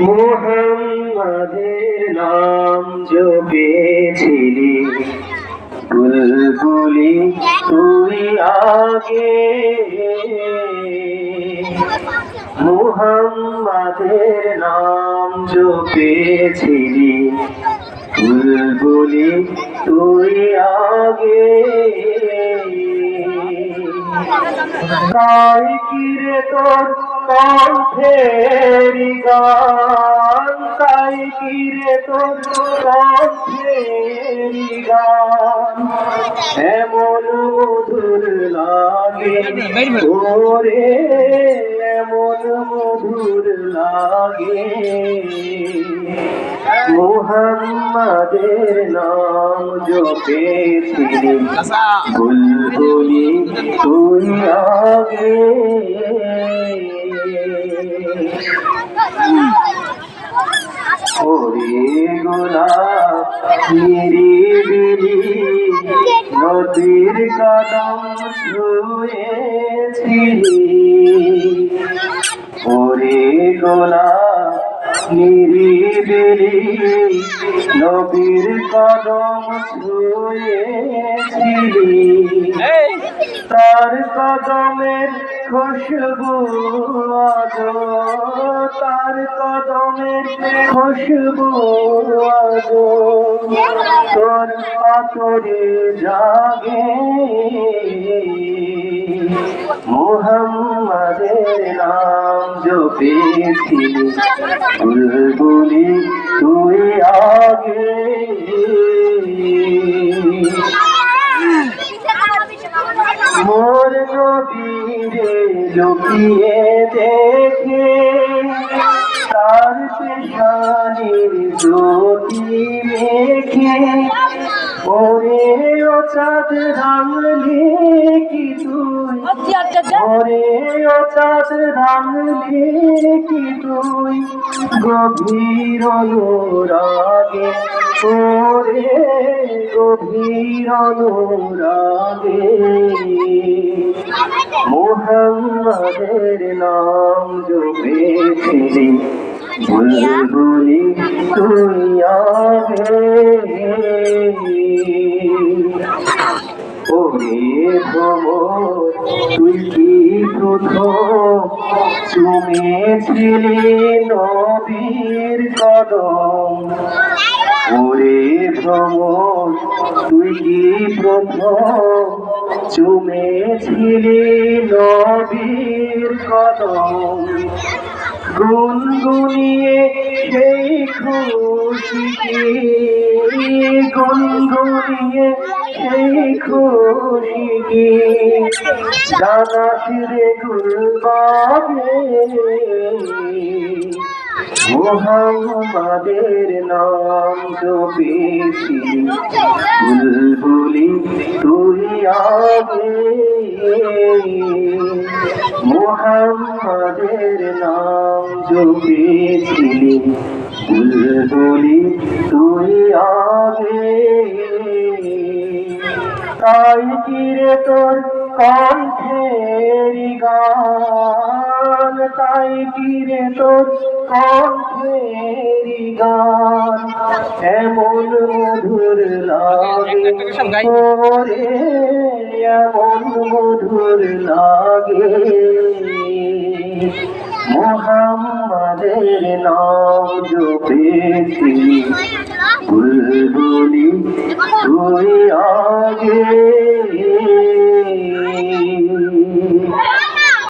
মোহাম্মদের নাম জপেছিলি। বুলবুলি তুই আগে মোহাম্মদের নাম জপেছিলি। বুলবুলি তুই আগে তাই কিরে তোর কণ্ঠের গান তাই কিরে তোর কণ্ঠের গান? এমন মধুর লাগে ওরে এমন মধুর লাগে। মোহাম্মদের নাম জপেছিলি বুলবুলি তুই আগে। ওরে গোলাপ নিরিবিলি নদীর কদম ছুঁয়েছিলি ওরে গোলাপ নিরিবিলি নবীর কদম ছুঁয়েছিলি তার কদমের খুশবু আজ তার কদমের খুশবু আজ তোর পাথরে জাগে মোহাম্মদের নাম জপেছিলি বুলবুলি তুই আগে লুকিয়ে দেখে তার পেশানির জ্যোতি মেখে ওরে ও চাঁদ রাঙলে কি তুই? ওরে ও চাঁদ রাঙলে কি তুই? গভীর অনুরাগে ওরে গভীর অনুরাগে। মোহাম্মদের নাম জপেছিলি ওরে ভ্রমর তুই কি প্রথম চুমেছিলি নবীর কদম? ওরে ভ্রমর তুই কি প্রথম চুমেছিলি নবীর কদম? গুনগুনিয়ে সেই খুশি গুনগুনিয়ে সেই খুশি জানাস রে গুলবাগে। মোহাম্মদের নাম জপেছি বুলবুলি তুই আগে। মোহাম্মদের নাম জপেছিলি বুলবুলি, তুই আগে। তাই কিরে তোর কণ্ঠের গান? তাই কিরে তোর কণ্ঠের গান? এমন মধুর লাগে ওরে এমন মধুর লাগে। মোহাম্মদের নাম জপেছি। বুলবুলি তুই আগে